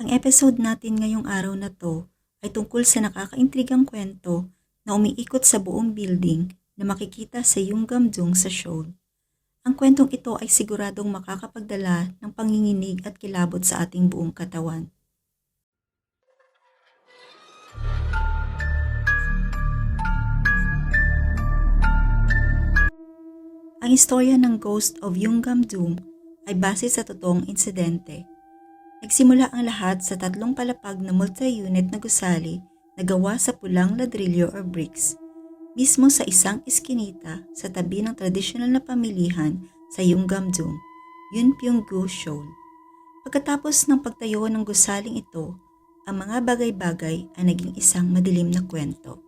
Ang episode natin ngayong araw na to ay tungkol sa nakakaintrigang kwento na umiikot sa buong building na makikita sa Yunggamdung sa show. Ang kwentong ito ay siguradong makakapagdala ng panginginig at kilabot sa ating buong katawan. Ang istorya ng Ghost of Yunggamdung ay base sa totoong insidente. Nagsimula ang lahat sa tatlong palapag na multi-unit na gusali na gawa sa pulang ladrillo or bricks, mismo sa isang iskinita sa tabi ng tradisyonal na pamilihan sa Yunggamdung, Yunpyonggu Shoal. Pagkatapos ng pagtayo ng gusaling ito, ang mga bagay-bagay ay naging isang madilim na kwento.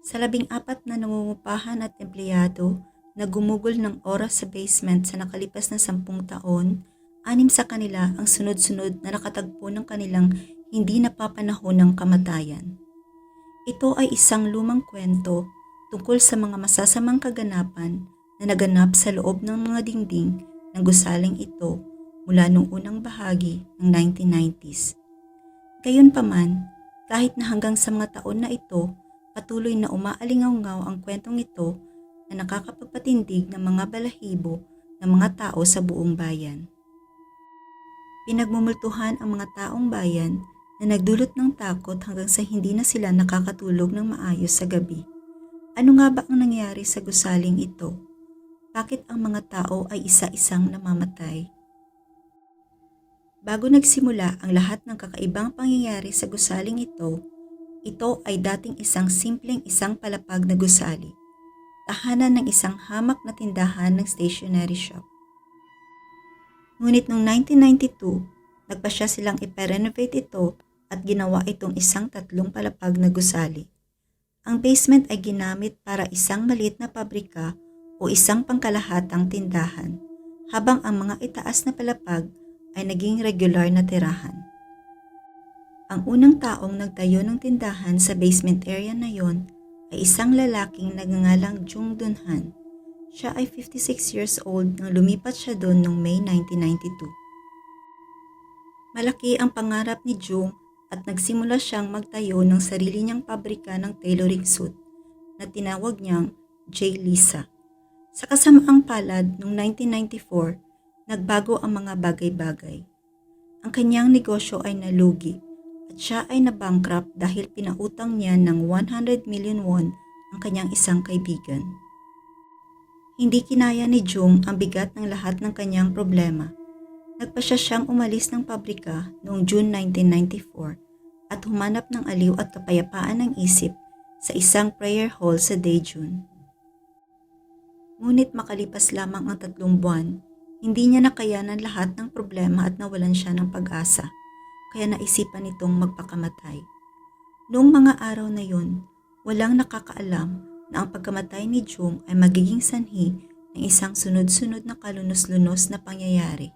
Sa labing apat na nangungupahan at empleyado na gumugol ng oras sa basement sa nakalipas na sampung taon, anim sa kanila ang sunod-sunod na nakatagpo ng kanilang hindi napapanahon ng kamatayan. Ito ay isang lumang kwento tungkol sa mga masasamang kaganapan na naganap sa loob ng mga dingding ng gusaling ito mula noong unang bahagi ng 1990s. Gayunpaman, kahit na hanggang sa mga taon na ito, patuloy na umaalingaw-ngaw ang kwentong ito na nakakapagpatindig ng mga balahibo ng mga tao sa buong bayan. Pinagmumultuhan ang mga taong bayan na nagdulot ng takot hanggang sa hindi na sila nakakatulog ng maayos sa gabi. Ano nga ba ang nangyari sa gusaling ito? Bakit ang mga tao ay isa-isang namamatay? Bago nagsimula ang lahat ng kakaibang pangyayari sa gusaling ito, ito ay dating isang simpleng isang palapag na gusali, tahanan ng isang hamak na tindahan ng stationery shop. Ngunit noong 1992, nagpasya silang iparenovate ito at ginawa itong isang tatlong palapag na gusali. Ang basement ay ginamit para isang maliit na pabrika o isang pangkalahatang tindahan, habang ang mga itaas na palapag ay naging regular na tirahan. Ang unang taong nagtayo ng tindahan sa basement area na yon ay isang lalaking nagngangalang Jung Dunhan. Siya ay 56 years old nang lumipat siya doon noong May 1992. Malaki ang pangarap ni Jung at nagsimula siyang magtayo ng sarili niyang pabrika ng tailoring suit na tinawag niyang J. Lisa. Sa kasamaang palad noong 1994, nagbago ang mga bagay-bagay. Ang kanyang negosyo ay nalugi at siya ay nabankrupt dahil pinautang niya ng 100 million won ang kanyang isang kaibigan. Hindi kinaya ni Jung ang bigat ng lahat ng kanyang problema. Nagpasya siyang umalis ng pabrika noong June 1994 at humanap ng aliw at kapayapaan ng isip sa isang prayer hall sa Daejeon. Ngunit makalipas lamang ang tatlong buwan, hindi niya nakayanan lahat ng problema at nawalan siya ng pag-asa, kaya naisipan nitong magpakamatay. Noong mga araw na yun, walang nakakaalam na ang pagkamatay ni Jung ay magiging sanhi ng isang sunod-sunod na kalunos-lunos na pangyayari.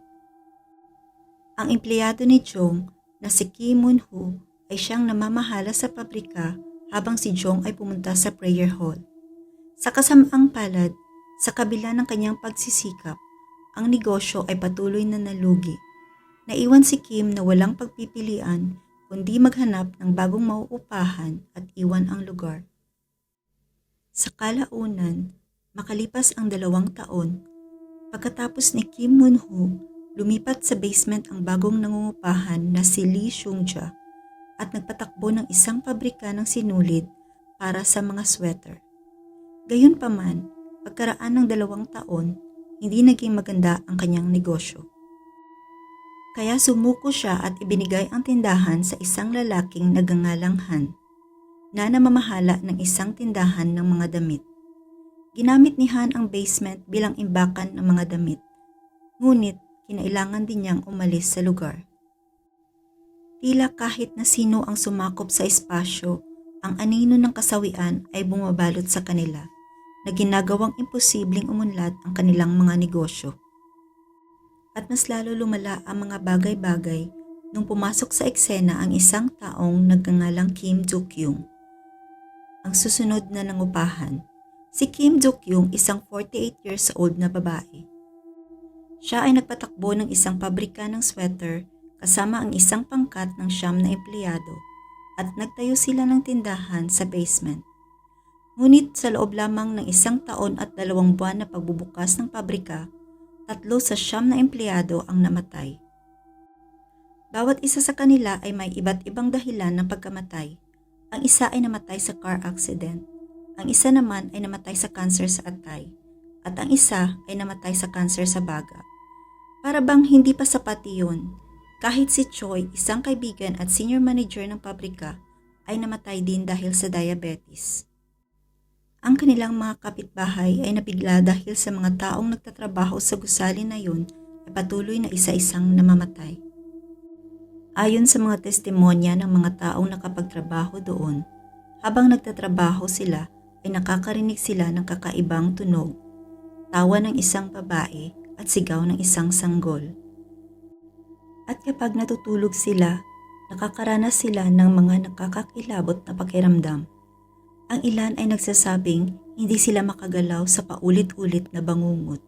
Ang empleyado ni Jung na si Kim Moon-ho ay siyang namamahala sa pabrika habang si Jung ay pumunta sa prayer hall. Sa kasamaang palad, sa kabila ng kanyang pagsisikap, ang negosyo ay patuloy na nalugi. Naiwan si Kim na walang pagpipilian kundi maghanap ng bagong mauupahan at iwan ang lugar. Sa kalaunan, makalipas ang dalawang taon, pagkatapos ni Kim Moon-ho, lumipat sa basement ang bagong nangungupahan na si Lee Seung-ja at nagpatakbo ng isang pabrika ng sinulid para sa mga sweater. Gayunpaman, pagkaraan ng dalawang taon, hindi naging maganda ang kanyang negosyo. Kaya sumuko siya at ibinigay ang tindahan sa isang lalaking nagangalang Han na namamahala ng isang tindahan ng mga damit. Ginamit ni Han ang basement bilang imbakan ng mga damit. Ngunit kinailangan din niyang umalis sa lugar. Tila kahit na sino ang sumakop sa espasyo, ang anino ng kasawian ay bumabalot sa kanila na ginagawang imposibleng umunlad ang kanilang mga negosyo. At mas lalo lumala ang mga bagay-bagay nung pumasok sa eksena ang isang taong nagngangalang Kim Duk-yung. Ang susunod na nangupahan, si Kim Duk-yung isang 48 years old na babae. Siya ay nagpatakbo ng isang pabrika ng sweater kasama ang isang pangkat ng siyam na empleyado at nagtayo sila ng tindahan sa basement. Ngunit sa loob lamang ng isang taon at dalawang buwan na pagbubukas ng pabrika, tatlo sa siyam na empleyado ang namatay. Bawat isa sa kanila ay may iba't ibang dahilan ng pagkamatay. Ang isa ay namatay sa car accident, ang isa naman ay namatay sa cancer sa atay, at ang isa ay namatay sa cancer sa baga. Para bang hindi pa sapat iyon, kahit si Choi, isang kaibigan at senior manager ng pabrika, ay namatay din dahil sa diabetes. Ang kanilang mga kapitbahay ay nabigla dahil sa mga taong nagtatrabaho sa gusali na yun ay patuloy na isa-isang namamatay. Ayon sa mga testimonya ng mga taong nakapagtrabaho doon, habang nagtatrabaho sila ay nakakarinig sila ng kakaibang tunog, tawa ng isang babae at sigaw ng isang sanggol. At kapag natutulog sila, nakakaranas sila ng mga nakakakilabot na pakiramdam. Ang ilan ay nagsasabing hindi sila makagalaw sa paulit-ulit na bangungot,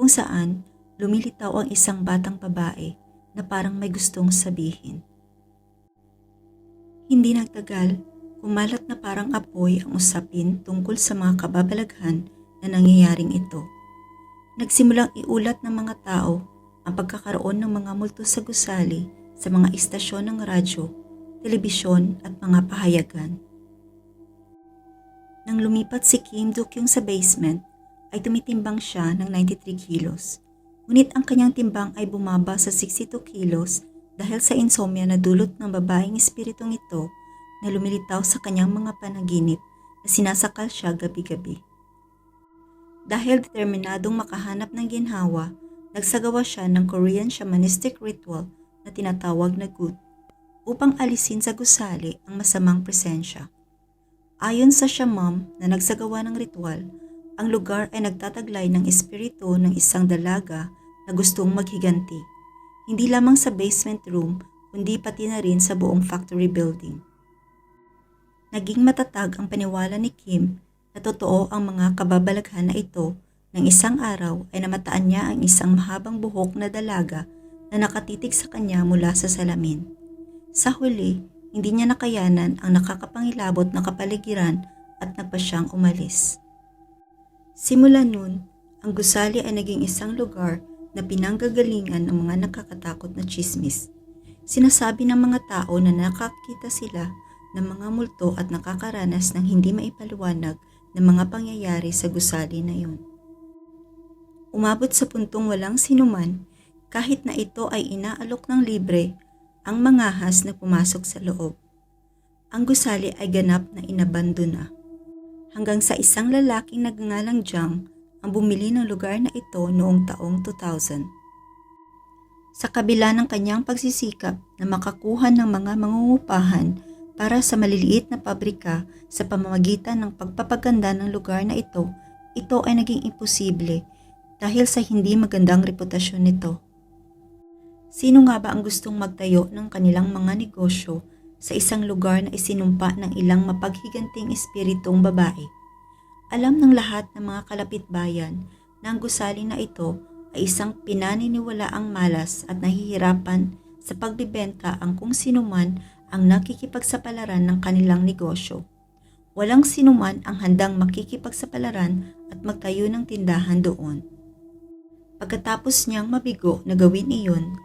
kung saan lumilitaw ang isang batang babae na parang may gustong sabihin. Hindi nagtagal, kumalat na parang apoy ang usapin tungkol sa mga kababalaghan na nangyayaring ito. Nagsimulang iulat ng mga tao ang pagkakaroon ng mga multo sa gusali sa mga istasyon ng radyo, telebisyon at mga pahayagan. Nang lumipat si Kim Dukyung sa basement, ay tumitimbang siya ng 93 kilos. Ngunit ang kanyang timbang ay bumaba sa 62 kilos dahil sa insomnia na dulot ng babaeng espiritong ito na lumilitaw sa kanyang mga panaginip na sinasakal siya gabi-gabi. Dahil determinadong makahanap ng ginhawa, nagsagawa siya ng Korean shamanistic ritual na tinatawag na gut upang alisin sa gusali ang masamang presensya. Ayon sa shamam na nagsagawa ng ritual, ang lugar ay nagtataglay ng espiritu ng isang dalaga na gustong maghiganti, hindi lamang sa basement room kundi pati na rin sa buong factory building. Naging matatag ang paniwala ni Kim na totoo ang mga kababalaghan na ito nang isang araw ay namataan niya ang isang mahabang buhok na dalaga na nakatitig sa kanya mula sa salamin. Sa huli, hindi niya nakayanan ang nakakapangilabot na kapaligiran at nagpa siyang umalis. Simula nun, ang gusali ay naging isang lugar na pinanggagalingan ng mga nakakatakot na chismis. Sinasabi ng mga tao na nakakita sila ng mga multo at nakakaranas ng hindi maipaliwanag ng mga pangyayari sa gusali na yun. Umabot sa puntong walang sinuman, kahit na ito ay inaalok ng libre ang mangahas na pumasok sa loob. Ang gusali ay ganap na inabando na. Hanggang sa isang lalaking nagngalang Jiang ang bumili ng lugar na ito noong taong 2000. Sa kabila ng kanyang pagsisikap na makakuha ng mga mangungupahan para sa maliliit na pabrika sa pamamagitan ng pagpapaganda ng lugar na ito, ito ay naging imposible dahil sa hindi magandang reputasyon nito. Sino nga ba ang gustong magtayo ng kanilang mga negosyo sa isang lugar na isinumpa ng ilang mapaghiganting espiritong babae? Alam ng lahat ng mga kalapit bayan na ang gusali na ito ay isang pinaniniwalaang malas at nahihirapan sa pagbibenta ang kung sinuman ang nakikipagsapalaran ng kanilang negosyo. Walang sinuman ang handang makikipagsapalaran at magtayo ng tindahan doon. Pagkatapos niyang mabigo na gawin iyon,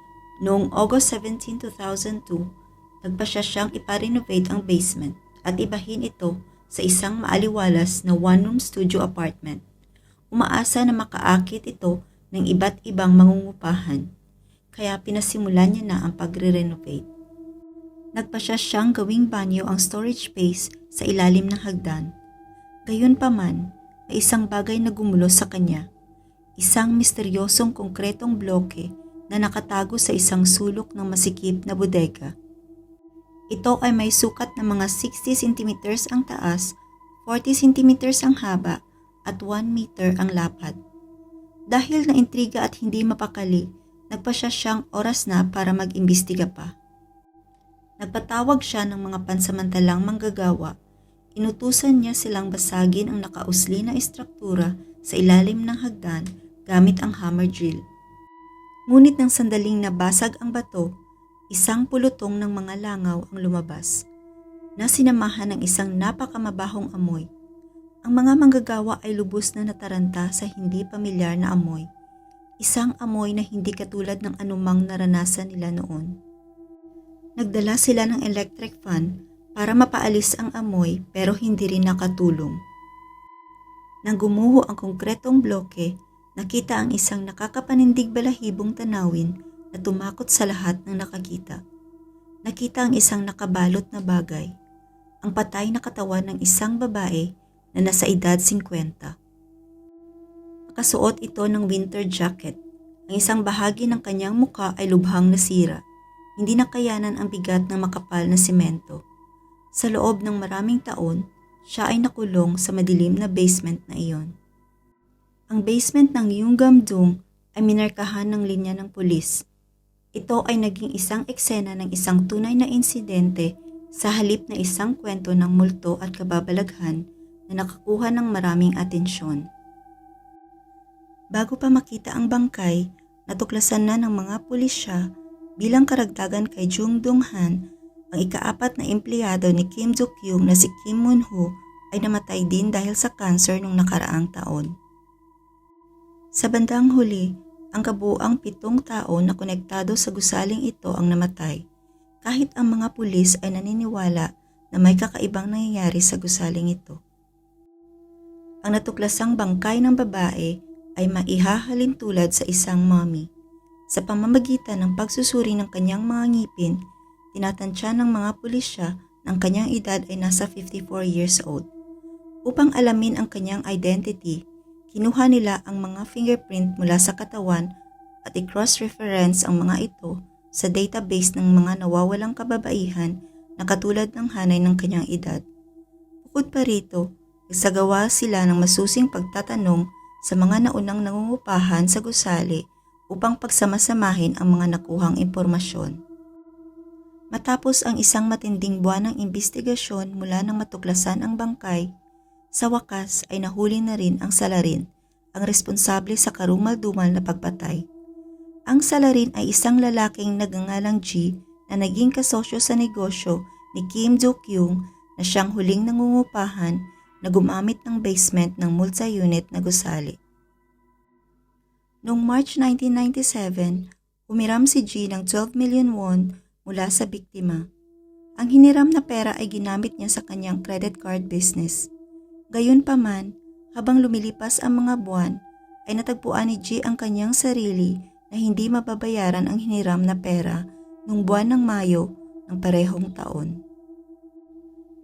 Noong August 17, 2002, nagpasya siyang iparenovate ang basement at ibahin ito sa isang maaliwalas na one-room studio apartment. Umaasa na makaakit ito ng iba't ibang mangungupahan, kaya pinasimulan niya na ang pagre-renovate. Nagpasya siyang gawing banyo ang storage space sa ilalim ng hagdan. Gayunpaman, may isang bagay na gumulo sa kanya. Isang misteryosong konkretong bloke na nakatago sa isang sulok ng masikip na bodega. Ito ay may sukat na mga 60 cm ang taas, 40 cm ang haba, at 1 meter ang lapad. Dahil na intriga at hindi mapakali, nagpasya siyang oras na para mag-imbestiga pa. Nagpatawag siya ng mga pansamantalang manggagawa. Inutusan niya silang basagin ang nakausli na istruktura sa ilalim ng hagdan gamit ang hammer drill. Ngunit nang sandaling nabasag ang bato, isang pulutong ng mga langaw ang lumabas na sinamahan ng isang napakamabahong amoy. Ang mga manggagawa ay lubos na nataranta sa hindi pamilyar na amoy. Isang amoy na hindi katulad ng anumang naranasan nila noon. Nagdala sila ng electric fan para mapaalis ang amoy pero hindi rin nakatulong. Nang gumuho ang konkretong bloke, nakita ang isang nakakapanindig balahibong tanawin na tumakot sa lahat ng nakakita. Nakita ang isang nakabalot na bagay, ang patay na katawan ng isang babae na nasa edad 50. Nakasuot ito ng winter jacket. Ang isang bahagi ng kanyang muka ay lubhang nasira. Hindi nakayanan ang bigat ng makapal na simento. Sa loob ng maraming taon, siya ay nakulong sa madilim na basement na iyon. Ang basement ng Yunggamdung ay minarkahan ng linya ng pulis. Ito ay naging isang eksena ng isang tunay na insidente sa halip na isang kwento ng multo at kababalaghan na nakakuha ng maraming atensyon. Bago pa makita ang bangkay, natuklasan na ng mga pulisya bilang karagdagan kay Jung Dong-han ang ikaapat na empleyado ni Kim Joo-kyung na si Kim Moon-ho ay namatay din dahil sa cancer nung nakaraang taon. Sa bandang huli, ang kabuang pitong tao na konektado sa gusaling ito ang namatay, kahit ang mga pulis ay naniniwala na may kakaibang nangyayari sa gusaling ito. Ang natuklasang bangkay ng babae ay maihahalin tulad sa isang mommy. Sa pamamagitan ng pagsusuri ng kanyang mga ngipin, tinatansya ng mga pulisya ng kanyang edad ay nasa 54 years old. Upang alamin ang kanyang identity, kinuha nila ang mga fingerprint mula sa katawan at i-cross-reference ang mga ito sa database ng mga nawawalang kababaihan na katulad ng hanay ng kanyang edad. Bukod pa rito, nagsagawa sila ng masusing pagtatanong sa mga naunang nangungupahan sa gusali upang pagsamasamahin ang mga nakuhang impormasyon. Matapos ang isang matinding buwan ng investigasyon mula nang matuklasan ang bangkay, sa wakas ay nahuli na rin ang salarin, ang responsable sa karumal-dumal na pagpatay. Ang salarin ay isang lalaking nagangalang G na naging kasosyo sa negosyo ni Kim Jo-kyung na siyang huling nangungupahan na gumamit ng basement ng multi-unit na gusali. Noong March 1997, humiram si G ng 12 million won mula sa biktima. Ang hiniram na pera ay ginamit niya sa kanyang credit card business. Gayunpaman, habang lumilipas ang mga buwan, ay natagpuan ni G ang kanyang sarili na hindi mababayaran ang hiniram na pera noong buwan ng Mayo ng parehong taon.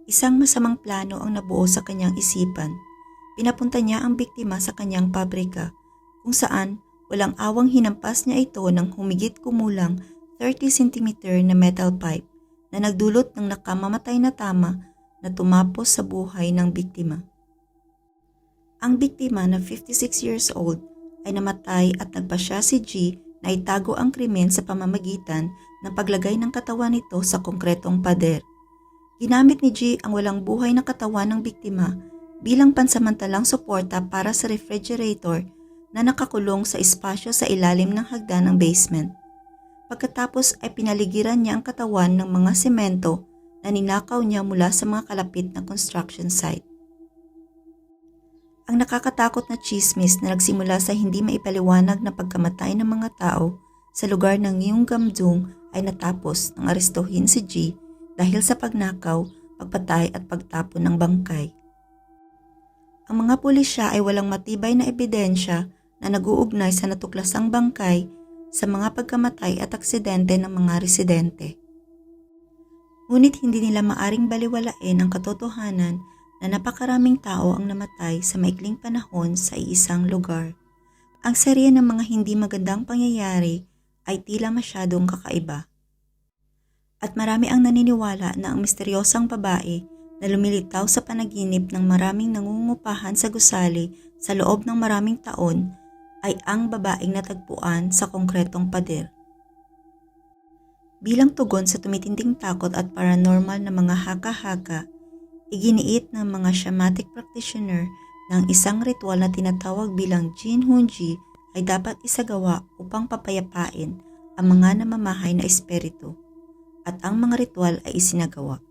Isang masamang plano ang nabuo sa kanyang isipan. Pinapunta niya ang biktima sa kanyang pabrika kung saan walang awang hinampas niya ito ng humigit kumulang 30 cm na metal pipe na nagdulot ng nakamamatay na tama na tumapos sa buhay ng biktima. Ang biktima na 56 years old ay namatay at nagpasya si G na itago ang krimen sa pamamagitan ng paglagay ng katawan nito sa konkretong pader. Ginamit ni G ang walang buhay na katawan ng biktima bilang pansamantalang suporta para sa refrigerator na nakakulong sa espasyo sa ilalim ng hagdan ng basement. Pagkatapos ay pinaligiran niya ang katawan ng mga semento na ninakaw niya mula sa mga kalapit na construction site. Ang nakakatakot na chismis na nagsimula sa hindi maipaliwanag na pagkamatay ng mga tao sa lugar ng Yunggamdung ay natapos nang arestuhin si G dahil sa pagnakaw, pagpatay at pagtapon ng bangkay. Ang mga pulisya ay walang matibay na ebidensya na naguugnay sa natuklasang bangkay sa mga pagkamatay at aksidente ng mga residente. Ngunit hindi nila maaring baliwalain ang katotohanan na napakaraming tao ang namatay sa maikling panahon sa iisang lugar. Ang serye ng mga hindi magandang pangyayari ay tila masyadong kakaiba. At marami ang naniniwala na ang misteryosang babae na lumilitaw sa panaginip ng maraming nangungupahan sa gusali sa loob ng maraming taon ay ang babaeng natagpuan sa konkretong pader. Bilang tugon sa tumitinding takot at paranormal na mga haka-haka, iginiit ng mga shamanic practitioner ng isang ritual na tinatawag bilang Jin Hunji ay dapat isagawa upang papayapain ang mga namamahay na espiritu. at ang mga ritual ay isinagawa.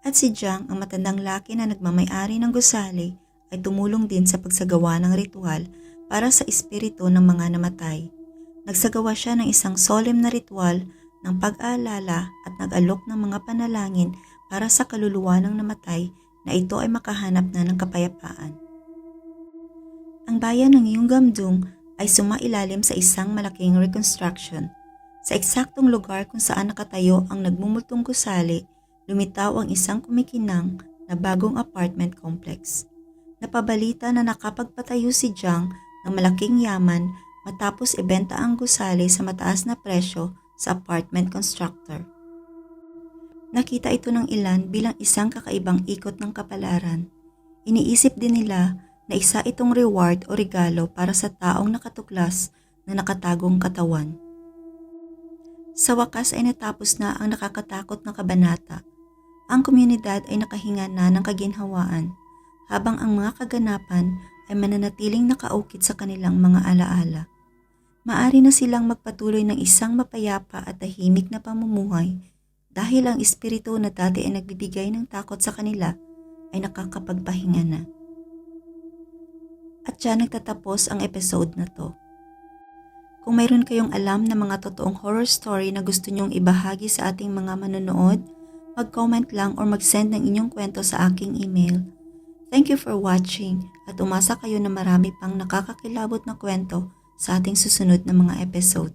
At si Jiang, ang matandang laki na nagmamayari ng gusali, ay tumulong din sa pagsagawa ng ritual para sa espiritu ng mga namatay. Nagsagawa siya ng isang solemn na ritual ng pag-aalala at nag-alok ng mga panalangin para sa kaluluwa ng namatay na ito ay makahanap na ng kapayapaan. Ang bayan ng Yunggamdung ay sumailalim sa isang malaking reconstruction. Sa eksaktong lugar kung saan nakatayo ang nagmumultong gusali, lumitaw ang isang kumikinang na bagong apartment complex. Napabalita na nakapagpatayo si Jiang ng malaking yaman matapos ibenta ang gusali sa mataas na presyo sa apartment constructor. Nakita ito ng ilan bilang isang kakaibang ikot ng kapalaran. Iniisip din nila na isa itong reward o regalo para sa taong nakatuklas na nakatagong katawan. Sa wakas ay natapos na ang nakakatakot na kabanata. Ang komunidad ay nakahinga na ng kaginhawaan habang ang mga kaganapan ay mananatiling nakaukit sa kanilang mga alaala. Maari na silang magpatuloy ng isang mapayapa at tahimik na pamumuhay dahil ang espiritu na dati ay nagbibigay ng takot sa kanila ay nakakapagpahinga na. At dyan nagtatapos ang episode na to. Kung mayroon kayong alam na mga totoong horror story na gusto nyong ibahagi sa ating mga manonood, mag-comment lang or mag-send ng inyong kwento sa aking email. Thank you for watching at umasa kayo na marami pang nakakakilabot na kwento sa ating susunod na mga episode.